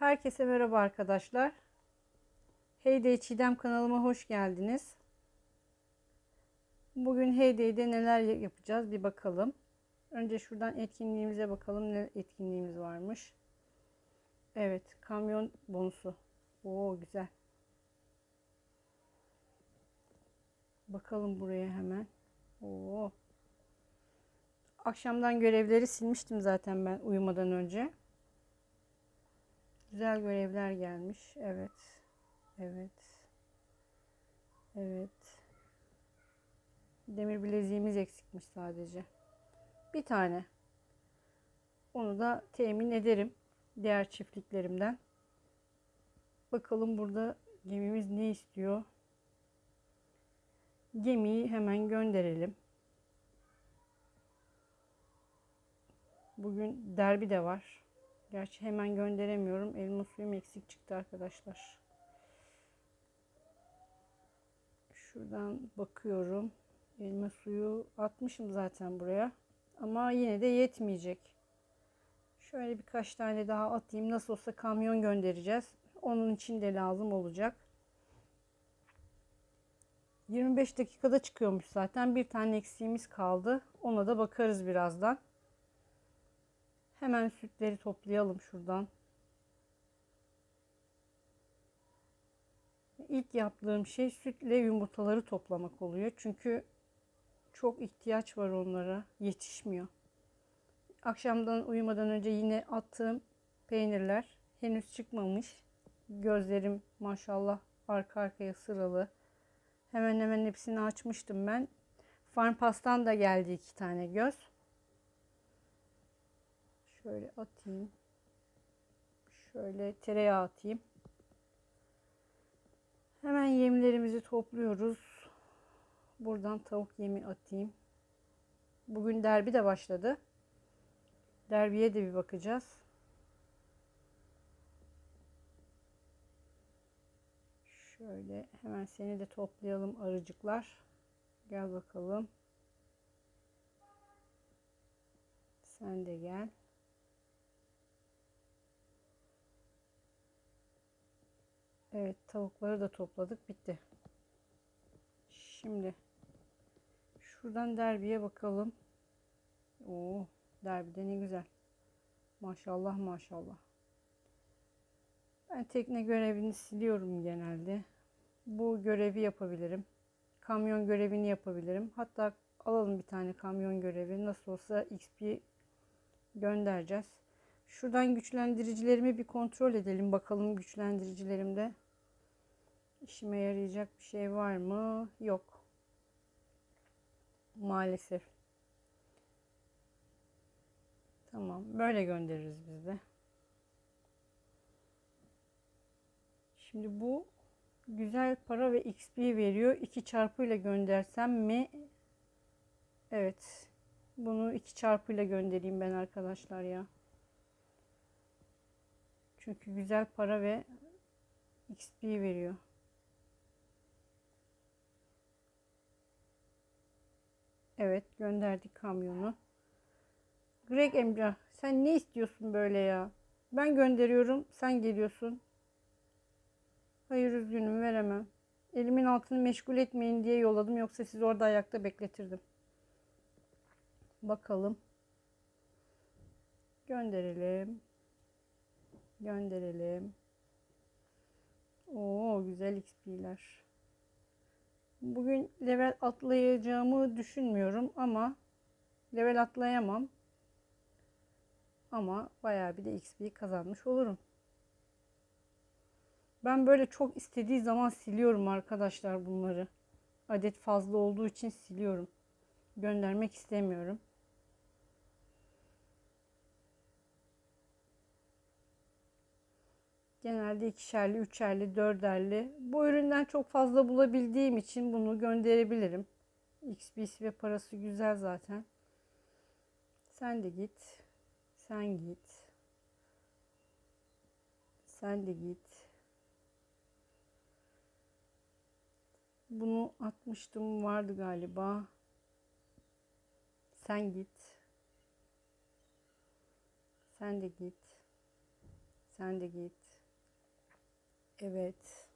Herkese merhaba arkadaşlar. Heyday Çiğdem kanalıma hoş geldiniz. Bugün Heyday'de neler yapacağız bir bakalım. Önce şuradan etkinliğimize bakalım ne etkinliğimiz varmış. Evet, kamyon bonusu. Oo güzel. Bakalım buraya hemen. Oo. Akşamdan görevleri silmiştim zaten ben uyumadan önce. Güzel görevler gelmiş. Evet. Evet. Evet. Demir bileziğimiz eksikmiş sadece. Bir tane. Onu da temin ederim. Diğer çiftliklerimden. Bakalım burada gemimiz ne istiyor. Gemiyi hemen gönderelim. Bugün derbi de var. Gerçi hemen gönderemiyorum. Elma suyum eksik çıktı arkadaşlar. Şuradan bakıyorum. Elma suyu atmışım zaten buraya. Ama yine de yetmeyecek. Şöyle birkaç tane daha atayım. Nasıl olsa kamyon göndereceğiz. Onun için de lazım olacak. 25 dakikada çıkıyormuş zaten. Bir tane eksiğimiz kaldı. Ona da bakarız birazdan. Hemen sütleri toplayalım şuradan. İlk yaptığım şey sütle yumurtaları toplamak oluyor. Çünkü çok ihtiyaç var onlara. Yetişmiyor. Akşamdan uyumadan önce yine attığım peynirler henüz çıkmamış. Gözlerim maşallah arka arkaya sıralı. Hemen hemen hepsini açmıştım ben. Farm pastan da geldi iki tane göz. Şöyle atayım. Şöyle tereyağı atayım. Hemen yemlerimizi topluyoruz. Buradan tavuk yemi atayım. Bugün derbi de başladı. Derbiye de bir bakacağız. Şöyle hemen seni de toplayalım arıcıklar. Gel bakalım. Sen de gel. Evet tavukları da topladık bitti. Şimdi şuradan derbiye bakalım. Oo derbide ne güzel. Maşallah maşallah. Ben tekne görevini siliyorum genelde. Bu görevi yapabilirim. Kamyon görevini yapabilirim. Hatta alalım bir tane kamyon görevi. Nasıl olsa XP göndereceğiz. Şuradan güçlendiricilerimi bir kontrol edelim. Bakalım güçlendiricilerimde işime yarayacak bir şey var mı? Yok. Maalesef. Tamam. Böyle göndeririz biz de. Şimdi bu güzel para ve XP veriyor. 2 çarpıyla göndersem mi? Evet. Bunu 2 çarpıyla göndereyim ben arkadaşlar ya. Çünkü güzel para ve XP veriyor. Evet gönderdik kamyonu. Greg Emrah sen ne istiyorsun böyle ya? Ben gönderiyorum sen geliyorsun. Hayır üzgünüm veremem. Elimin altını meşgul etmeyin diye yolladım yoksa sizi orada ayakta bekletirdim. Bakalım. Gönderelim. Gönderelim. Oo güzel XP'ler. Bugün level atlayacağımı düşünmüyorum ama level atlayamam. Ama bayağı bir de XP kazanmış olurum. Ben böyle çok istediği zaman siliyorum arkadaşlar bunları. Adet fazla olduğu için siliyorum. Göndermek istemiyorum. Genelde ikişerli, üçerli, dörderli. Bu üründen çok fazla bulabildiğim için bunu gönderebilirim. Ve parası güzel zaten. Sen de git. Sen git. Sen de git. Bunu atmıştım vardı galiba. Sen git. Sen de git. sen de git. Evet.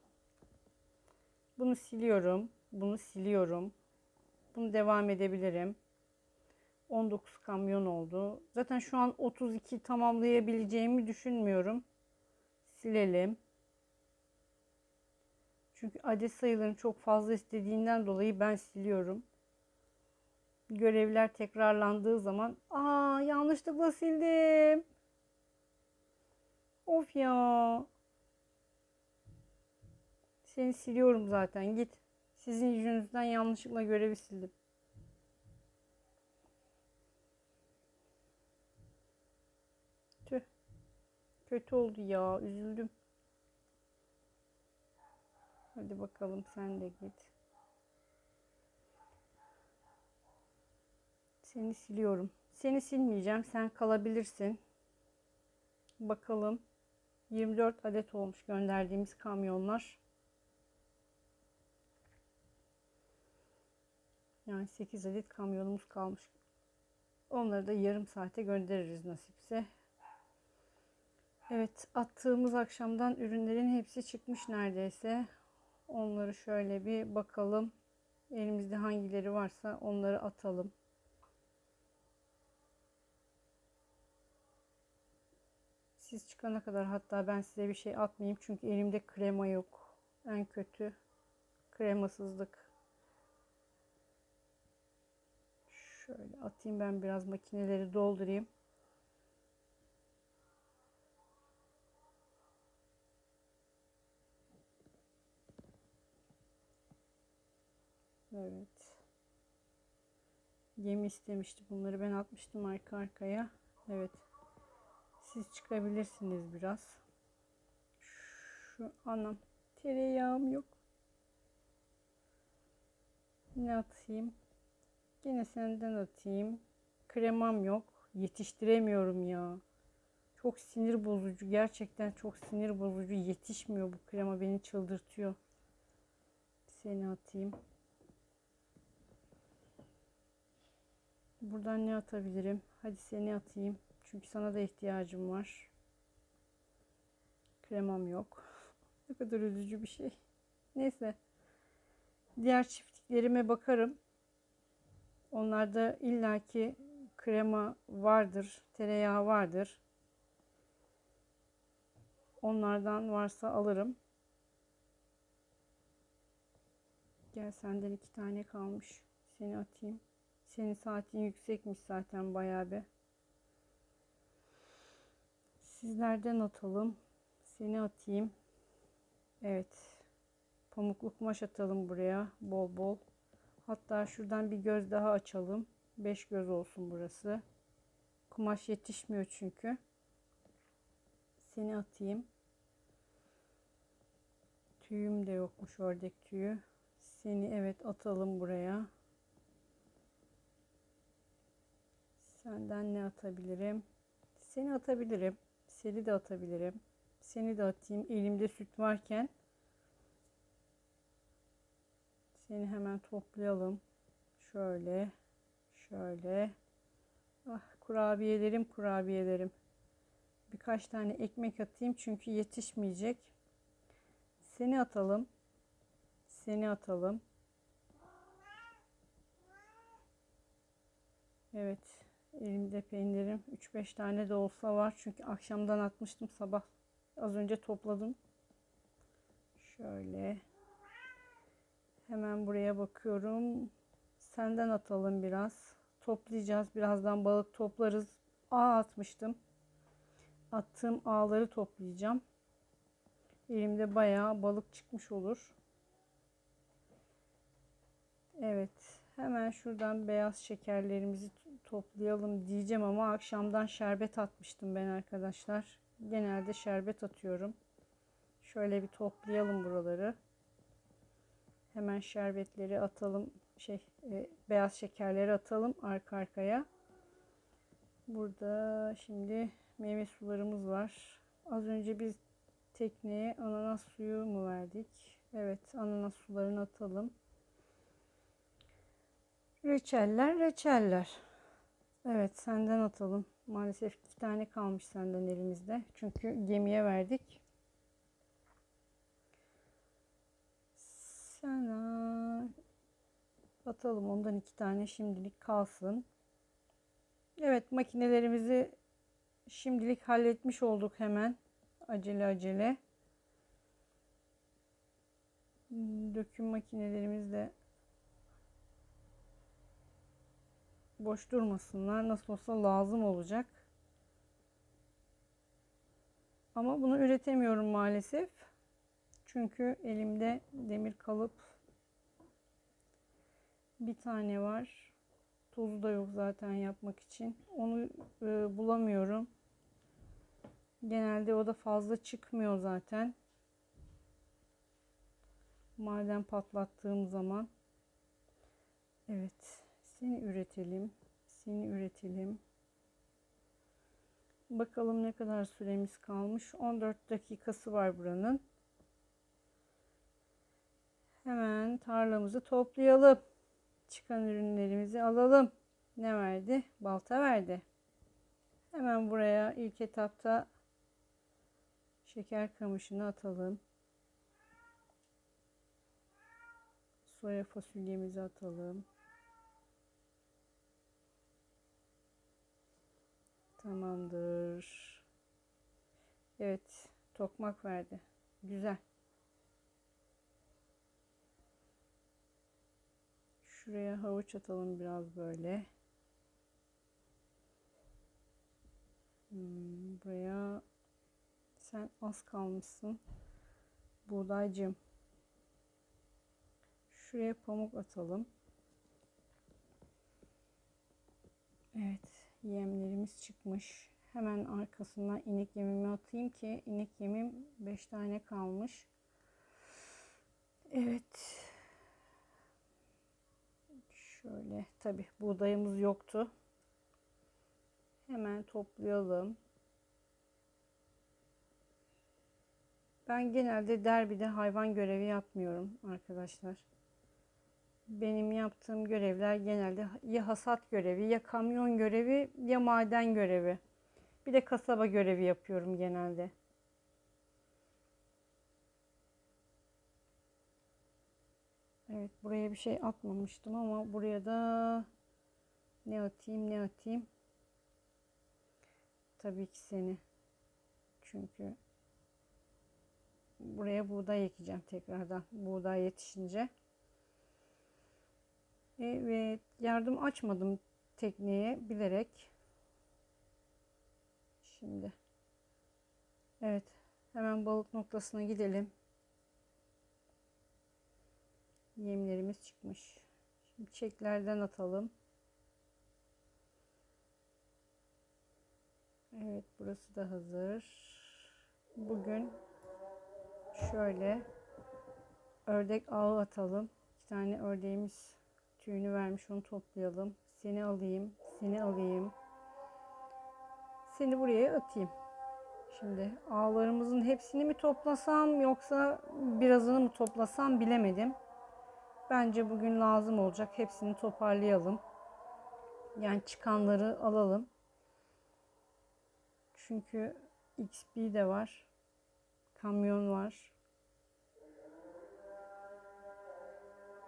Bunu siliyorum. Bunu siliyorum. Bunu devam edebilirim. 19 kamyon oldu. Zaten şu an 32 tamamlayabileceğimi düşünmüyorum. Silelim. Çünkü adet sayılarını çok fazla istediğinden dolayı ben siliyorum. Görevler tekrarlandığı zaman aa yanlışlıkla sildim. Of ya. Seni siliyorum zaten git. Sizin yüzünüzden yanlışlıkla görevi sildim. Tüh. Kötü oldu ya. Üzüldüm. Hadi bakalım sen de git. Seni siliyorum. Seni silmeyeceğim. Sen kalabilirsin. Bakalım. 24 adet olmuş gönderdiğimiz kamyonlar. Yani 8 adet kamyonumuz kalmış. Onları da yarım saate göndeririz nasipse. Evet, attığımız akşamdan ürünlerin hepsi çıkmış neredeyse. Onları şöyle bir bakalım. Elimizde hangileri varsa onları atalım. Siz çıkana kadar hatta ben size bir şey atmayayım çünkü elimde krema yok. En kötü kremasızlık. Şöyle atayım ben biraz makineleri doldurayım. Evet. Yemi istemişti. Bunları ben atmıştım arka arkaya. Evet. Siz çıkabilirsiniz biraz. Şu anam tereyağım yok. Ne atayım? Yine senden atayım. Kremam yok. Yetiştiremiyorum ya. Çok sinir bozucu. Gerçekten çok sinir bozucu. Yetişmiyor bu krema. Beni çıldırtıyor. Seni atayım. Buradan ne atabilirim? Hadi seni atayım. Çünkü sana da ihtiyacım var. Kremam yok. ne kadar üzücü bir şey. Neyse. Diğer çiftliklerime bakarım. Onlarda illaki krema vardır, tereyağı vardır. Onlardan varsa alırım. Gel senden iki tane kalmış. Seni atayım. Senin saatin yüksekmiş zaten bayağı bir. Sizlerden atalım. Seni atayım. Evet. Pamuklu kumaş atalım buraya. Bol bol. Hatta şuradan bir göz daha açalım. 5 göz olsun burası. Kumaş yetişmiyor çünkü. Seni atayım. Tüyüm de yokmuş ördek tüyü. Seni evet atalım buraya. Senden ne atabilirim? Seni atabilirim. Seni de atabilirim. Seni de atayım. Elimde süt varken. Seni hemen toplayalım. Şöyle. Şöyle. Ah kurabiyelerim kurabiyelerim. Birkaç tane ekmek atayım çünkü yetişmeyecek. Seni atalım. Seni atalım. Evet. Elimde peynirim 3-5 tane de olsa var. Çünkü akşamdan atmıştım sabah. Az önce topladım. Şöyle. Hemen buraya bakıyorum. Senden atalım biraz. Toplayacağız. Birazdan balık toplarız. Ağ atmıştım. Attığım ağları toplayacağım. Elimde bayağı balık çıkmış olur. Evet. Hemen şuradan beyaz şekerlerimizi toplayalım diyeceğim ama akşamdan şerbet atmıştım ben arkadaşlar. Genelde şerbet atıyorum. Şöyle bir toplayalım buraları. Hemen şerbetleri atalım. Şey, e, beyaz şekerleri atalım arka arkaya. Burada şimdi meyve sularımız var. Az önce biz tekneye ananas suyu mu verdik? Evet, ananas sularını atalım. Reçeller, reçeller. Evet, senden atalım. Maalesef iki tane kalmış senden elimizde. Çünkü gemiye verdik. Sana atalım ondan iki tane şimdilik kalsın. Evet makinelerimizi şimdilik halletmiş olduk hemen. Acele acele. Döküm makinelerimiz de boş durmasınlar. Nasıl olsa lazım olacak. Ama bunu üretemiyorum maalesef. Çünkü elimde demir kalıp bir tane var. Tozu da yok zaten yapmak için. Onu e, bulamıyorum. Genelde o da fazla çıkmıyor zaten. Maden patlattığım zaman. Evet. Seni üretelim. Seni üretelim. Bakalım ne kadar süremiz kalmış. 14 dakikası var buranın. Hemen tarlamızı toplayalım. Çıkan ürünlerimizi alalım. Ne verdi? Balta verdi. Hemen buraya ilk etapta şeker kamışını atalım. Soya fasulyemizi atalım. Tamamdır. Evet, tokmak verdi. Güzel. Şuraya havuç atalım biraz böyle. Hmm, buraya sen az kalmışsın. Buğdaycım. Şuraya pamuk atalım. Evet, yemlerimiz çıkmış. Hemen arkasından inek yemimi atayım ki inek yemim 5 tane kalmış. Evet. Şöyle tabi buğdayımız yoktu. Hemen toplayalım. Ben genelde derbide hayvan görevi yapmıyorum arkadaşlar. Benim yaptığım görevler genelde ya hasat görevi, ya kamyon görevi, ya maden görevi. Bir de kasaba görevi yapıyorum genelde. Evet buraya bir şey atmamıştım ama buraya da ne atayım ne atayım. Tabii ki seni. Çünkü buraya buğday ekeceğim tekrardan. Buğday yetişince. Evet yardım açmadım tekneye bilerek. Şimdi. Evet hemen balık noktasına gidelim. Yemlerimiz çıkmış. Şimdi çeklerden atalım. Evet burası da hazır. Bugün şöyle ördek ağı atalım. İki tane ördeğimiz tüyünü vermiş onu toplayalım. Seni alayım, seni alayım. Seni buraya atayım. Şimdi ağlarımızın hepsini mi toplasam yoksa birazını mı toplasam bilemedim. Bence bugün lazım olacak. Hepsini toparlayalım. Yani çıkanları alalım. Çünkü XP de var. Kamyon var.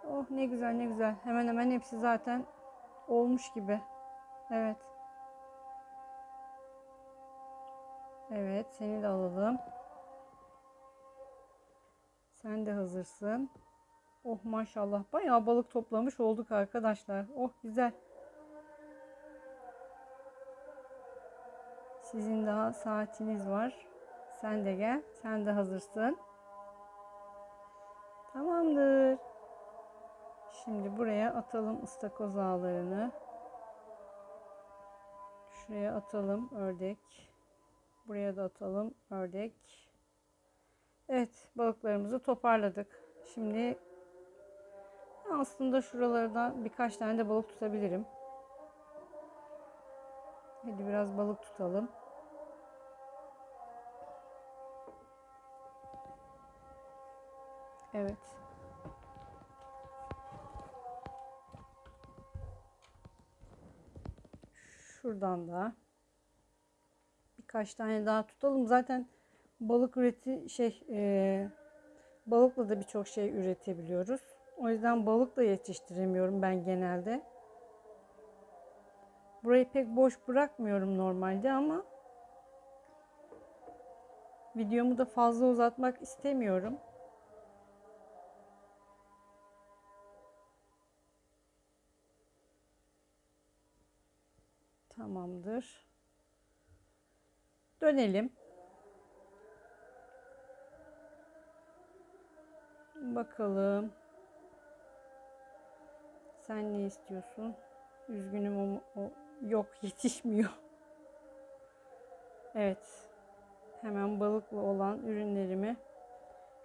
Oh ne güzel ne güzel. Hemen hemen hepsi zaten olmuş gibi. Evet. Evet seni de alalım. Sen de hazırsın. Oh maşallah bayağı balık toplamış olduk arkadaşlar. Oh güzel. Sizin daha saatiniz var. Sen de gel. Sen de hazırsın. Tamamdır. Şimdi buraya atalım ıstakoz ağlarını. Şuraya atalım ördek. Buraya da atalım ördek. Evet balıklarımızı toparladık. Şimdi aslında şuralarda birkaç tane de balık tutabilirim. Hadi biraz balık tutalım. Evet. Şuradan da Birkaç tane daha tutalım. Zaten balık üreti şey e, balıkla da birçok şey üretebiliyoruz. O yüzden balıkla yetiştiremiyorum ben genelde. Burayı pek boş bırakmıyorum normalde ama videomu da fazla uzatmak istemiyorum. Tamamdır. Dönelim. Bakalım. Sen ne istiyorsun? Üzgünüm o, o yok yetişmiyor. Evet. Hemen balıklı olan ürünlerimi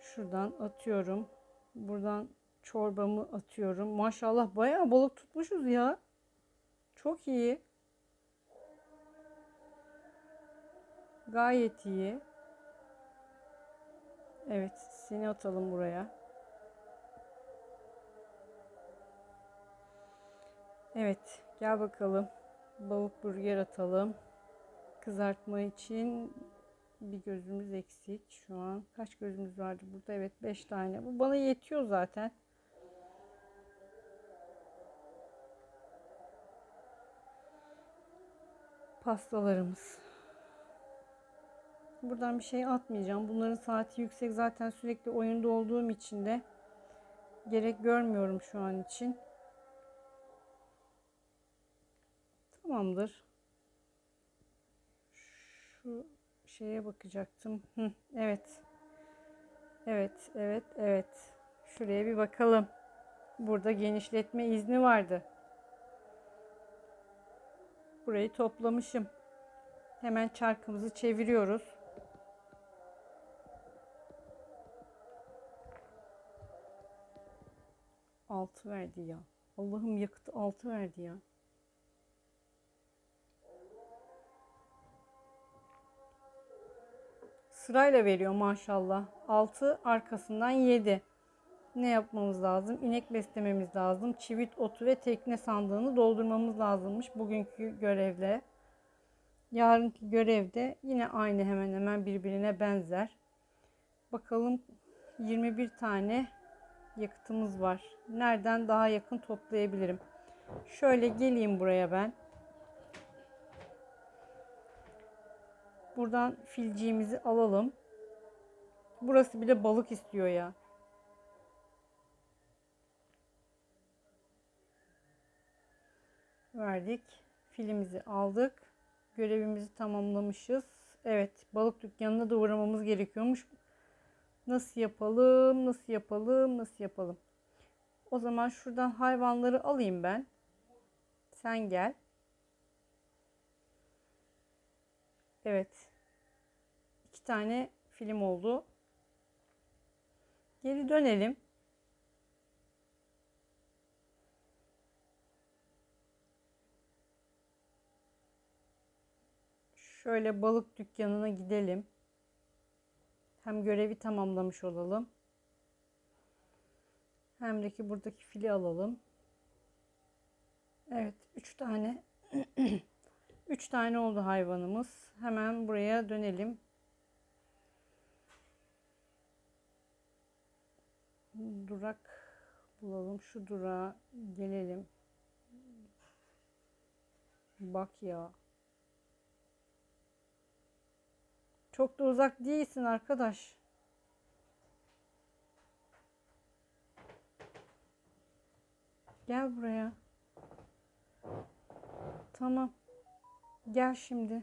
şuradan atıyorum. Buradan çorbamı atıyorum. Maşallah bayağı balık tutmuşuz ya. Çok iyi. Gayet iyi. Evet, seni atalım buraya. Evet, gel bakalım. Balık burger atalım. Kızartma için bir gözümüz eksik şu an. Kaç gözümüz vardı burada? Evet, 5 tane. Bu bana yetiyor zaten. Pastalarımız. Buradan bir şey atmayacağım. Bunların saati yüksek. Zaten sürekli oyunda olduğum için de gerek görmüyorum şu an için. Tamamdır. Şu şeye bakacaktım. Hı, evet. Evet, evet, evet. Şuraya bir bakalım. Burada genişletme izni vardı. Burayı toplamışım. Hemen çarkımızı çeviriyoruz. Altı verdi ya. Allah'ım yakıtı altı verdi ya. Sırayla veriyor maşallah. 6 arkasından 7. Ne yapmamız lazım? İnek beslememiz lazım. Çivit otu ve tekne sandığını doldurmamız lazımmış bugünkü görevle. Yarınki görevde yine aynı hemen hemen birbirine benzer. Bakalım 21 tane yakıtımız var. Nereden daha yakın toplayabilirim? Şöyle geleyim buraya ben. Buradan filciğimizi alalım. Burası bile balık istiyor ya. Verdik. Filimizi aldık. Görevimizi tamamlamışız. Evet, balık dükkanına da uğramamız gerekiyormuş. Nasıl yapalım? Nasıl yapalım? Nasıl yapalım? O zaman şuradan hayvanları alayım ben. Sen gel. Evet. İki tane film oldu. Geri dönelim. Şöyle balık dükkanına gidelim. Hem görevi tamamlamış olalım. Hem de ki buradaki fili alalım. Evet, üç tane 3 tane oldu hayvanımız. Hemen buraya dönelim. Durak bulalım. Şu durağa gelelim. Bak ya. Çok da uzak değilsin arkadaş. Gel buraya. Tamam. Gel şimdi.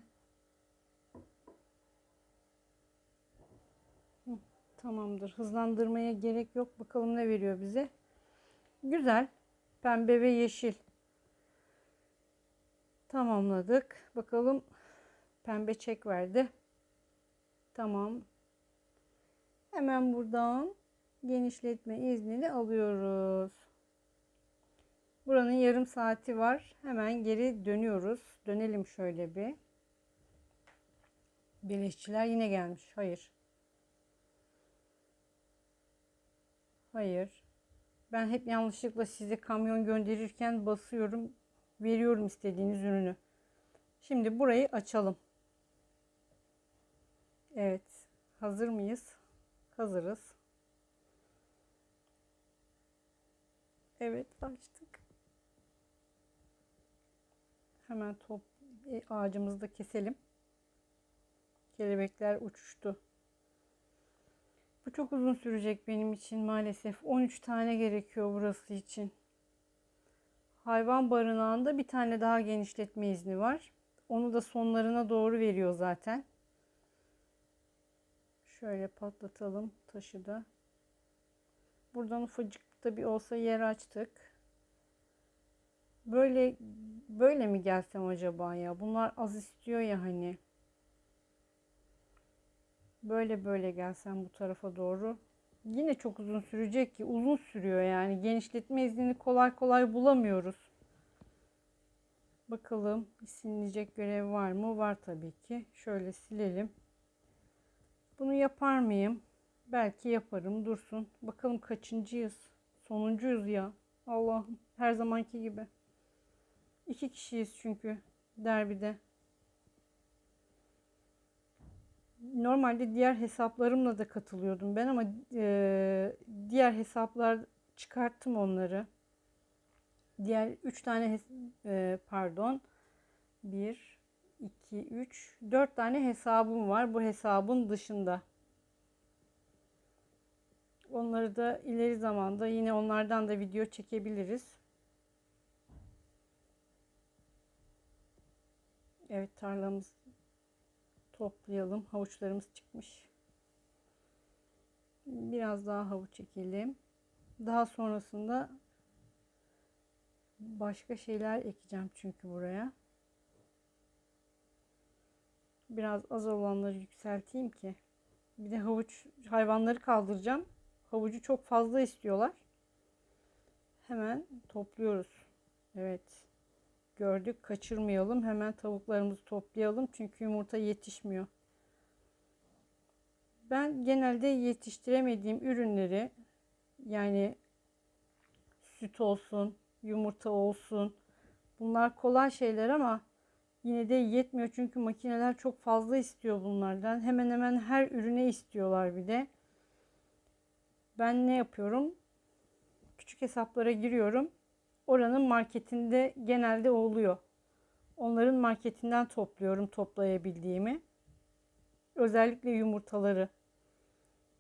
Hı, tamamdır. Hızlandırmaya gerek yok. Bakalım ne veriyor bize. Güzel. Pembe ve yeşil. Tamamladık. Bakalım pembe çek verdi. Tamam. Hemen buradan genişletme iznini alıyoruz. Buranın yarım saati var. Hemen geri dönüyoruz. Dönelim şöyle bir. Beleşçiler yine gelmiş. Hayır. Hayır. Ben hep yanlışlıkla size kamyon gönderirken basıyorum. Veriyorum istediğiniz ürünü. Şimdi burayı açalım. Evet. Hazır mıyız? Hazırız. Evet açtık. Hemen top e, ağacımızı da keselim. Kelebekler uçuştu. Bu çok uzun sürecek benim için maalesef. 13 tane gerekiyor burası için. Hayvan barınağında bir tane daha genişletme izni var. Onu da sonlarına doğru veriyor zaten. Şöyle patlatalım taşı da. Buradan ufacık da bir olsa yer açtık. Böyle böyle mi gelsem acaba ya? Bunlar az istiyor ya hani. Böyle böyle gelsem bu tarafa doğru. Yine çok uzun sürecek ki. Uzun sürüyor yani. Genişletme iznini kolay kolay bulamıyoruz. Bakalım silinecek görev var mı? Var tabii ki. Şöyle silelim. Bunu yapar mıyım? Belki yaparım. Dursun. Bakalım kaçıncıyız? Sonuncuyuz ya. Allah'ım. Her zamanki gibi. İki kişiyiz çünkü derbide. Normalde diğer hesaplarımla da katılıyordum ben ama e, diğer hesaplar çıkarttım onları. Diğer 3 tane e, pardon 1 2 3 4 tane hesabım var bu hesabın dışında. Onları da ileri zamanda yine onlardan da video çekebiliriz. Evet tarlamız toplayalım. Havuçlarımız çıkmış. Biraz daha havuç çekelim. Daha sonrasında başka şeyler ekeceğim çünkü buraya. Biraz az olanları yükselteyim ki. Bir de havuç hayvanları kaldıracağım. Havucu çok fazla istiyorlar. Hemen topluyoruz. Evet. Gördük kaçırmayalım. Hemen tavuklarımızı toplayalım. Çünkü yumurta yetişmiyor. Ben genelde yetiştiremediğim ürünleri yani süt olsun, yumurta olsun. Bunlar kolay şeyler ama yine de yetmiyor. Çünkü makineler çok fazla istiyor bunlardan. Hemen hemen her ürüne istiyorlar bir de. Ben ne yapıyorum? Küçük hesaplara giriyorum oranın marketinde genelde oluyor. Onların marketinden topluyorum toplayabildiğimi. Özellikle yumurtaları.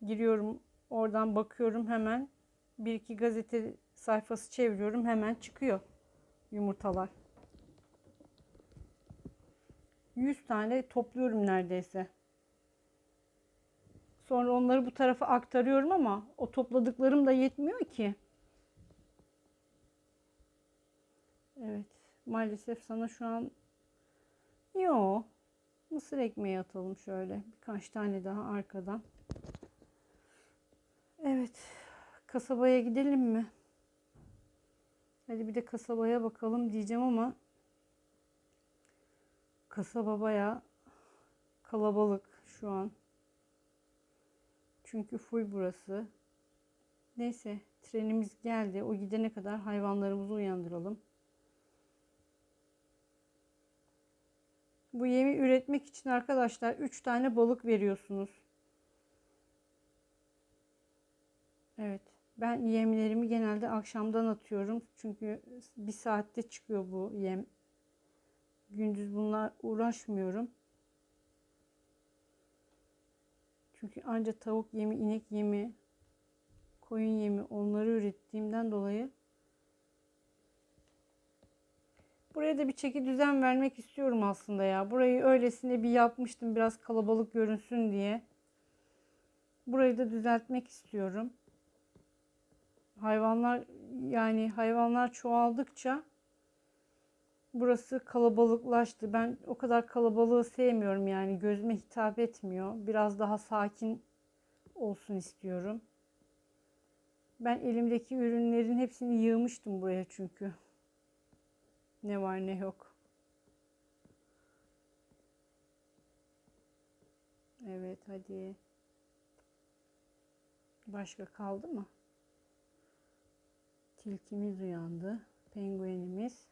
Giriyorum oradan bakıyorum hemen bir iki gazete sayfası çeviriyorum hemen çıkıyor yumurtalar. 100 tane topluyorum neredeyse. Sonra onları bu tarafa aktarıyorum ama o topladıklarım da yetmiyor ki. Evet. Maalesef sana şu an yo mısır ekmeği atalım şöyle. Birkaç tane daha arkadan. Evet. Kasabaya gidelim mi? Hadi bir de kasabaya bakalım diyeceğim ama kasaba baya kalabalık şu an. Çünkü full burası. Neyse trenimiz geldi. O gidene kadar hayvanlarımızı uyandıralım. Bu yemi üretmek için arkadaşlar 3 tane balık veriyorsunuz. Evet. Ben yemlerimi genelde akşamdan atıyorum. Çünkü bir saatte çıkıyor bu yem. Gündüz bunlar uğraşmıyorum. Çünkü anca tavuk yemi, inek yemi, koyun yemi onları ürettiğimden dolayı Buraya da bir çeki düzen vermek istiyorum aslında ya. Burayı öylesine bir yapmıştım biraz kalabalık görünsün diye. Burayı da düzeltmek istiyorum. Hayvanlar yani hayvanlar çoğaldıkça burası kalabalıklaştı. Ben o kadar kalabalığı sevmiyorum yani gözüme hitap etmiyor. Biraz daha sakin olsun istiyorum. Ben elimdeki ürünlerin hepsini yığmıştım buraya çünkü. Ne var ne yok. Evet hadi. Başka kaldı mı? Tilkimiz uyandı. Penguenimiz.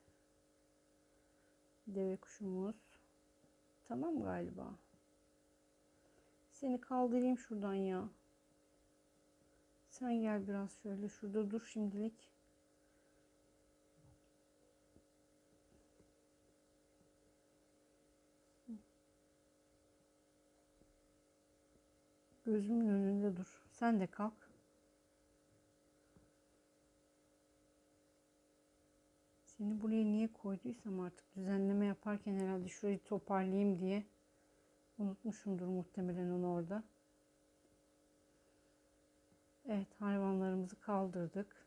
Deve kuşumuz. Tamam galiba. Seni kaldırayım şuradan ya. Sen gel biraz şöyle şurada dur şimdilik. Gözümün önünde dur. Sen de kalk. Seni buraya niye koyduysam artık düzenleme yaparken herhalde şurayı toparlayayım diye unutmuşumdur muhtemelen onu orada. Evet hayvanlarımızı kaldırdık.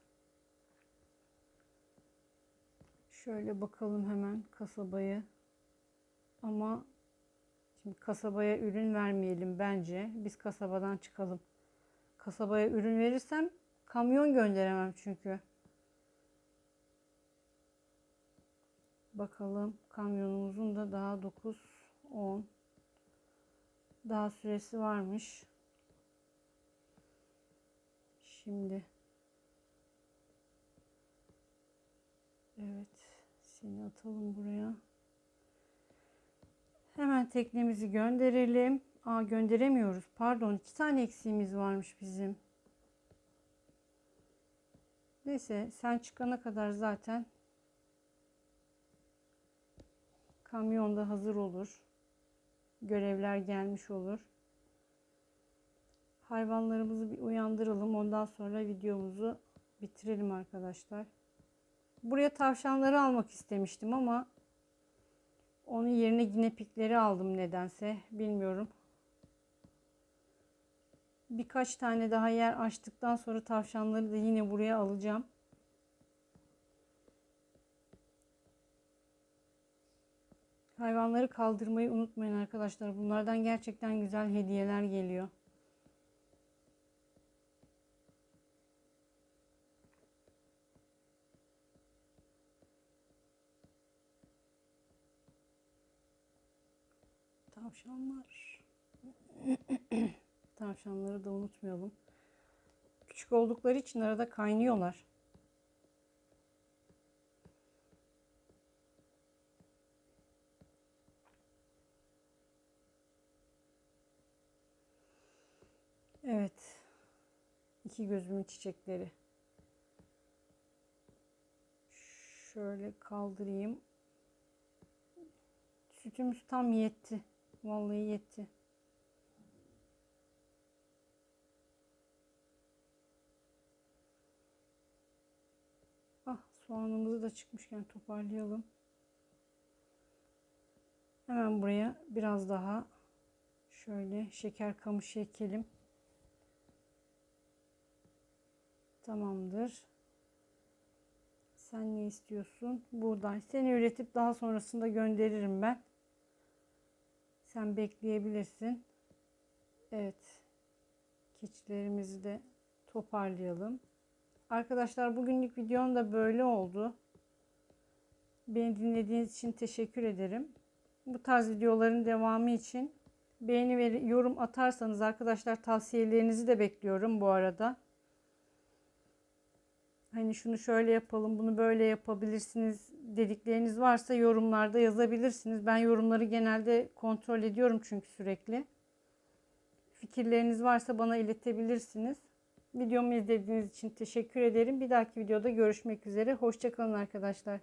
Şöyle bakalım hemen kasabaya. Ama şimdi kasabaya ürün vermeyelim bence. Biz kasabadan çıkalım. Kasabaya ürün verirsem kamyon gönderemem çünkü. Bakalım kamyonumuzun da daha 9 10 daha süresi varmış. Şimdi Evet seni atalım buraya. Hemen teknemizi gönderelim. Aa gönderemiyoruz. Pardon iki tane eksiğimiz varmış bizim. Neyse sen çıkana kadar zaten kamyonda hazır olur. Görevler gelmiş olur. Hayvanlarımızı bir uyandıralım. Ondan sonra videomuzu bitirelim arkadaşlar. Buraya tavşanları almak istemiştim ama onun yerine yine pikleri aldım nedense. Bilmiyorum. Birkaç tane daha yer açtıktan sonra tavşanları da yine buraya alacağım. Hayvanları kaldırmayı unutmayın arkadaşlar. Bunlardan gerçekten güzel hediyeler geliyor. Tavşanlar. Tavşanları da unutmayalım. Küçük oldukları için arada kaynıyorlar. Evet. İki gözümün çiçekleri. Şöyle kaldırayım. Sütümüz tam yetti. Vallahi yetti. Ah soğanımızı da çıkmışken toparlayalım. Hemen buraya biraz daha şöyle şeker kamışı ekelim. Tamamdır. Sen ne istiyorsun? Buğday. Seni üretip daha sonrasında gönderirim ben. Sen bekleyebilirsin. Evet. Keçilerimizi de toparlayalım. Arkadaşlar bugünlük videom da böyle oldu. Beni dinlediğiniz için teşekkür ederim. Bu tarz videoların devamı için beğeni ve yorum atarsanız arkadaşlar tavsiyelerinizi de bekliyorum bu arada. Hani şunu şöyle yapalım, bunu böyle yapabilirsiniz dedikleriniz varsa yorumlarda yazabilirsiniz. Ben yorumları genelde kontrol ediyorum çünkü sürekli. Fikirleriniz varsa bana iletebilirsiniz. Videomu izlediğiniz için teşekkür ederim. Bir dahaki videoda görüşmek üzere. Hoşçakalın arkadaşlar.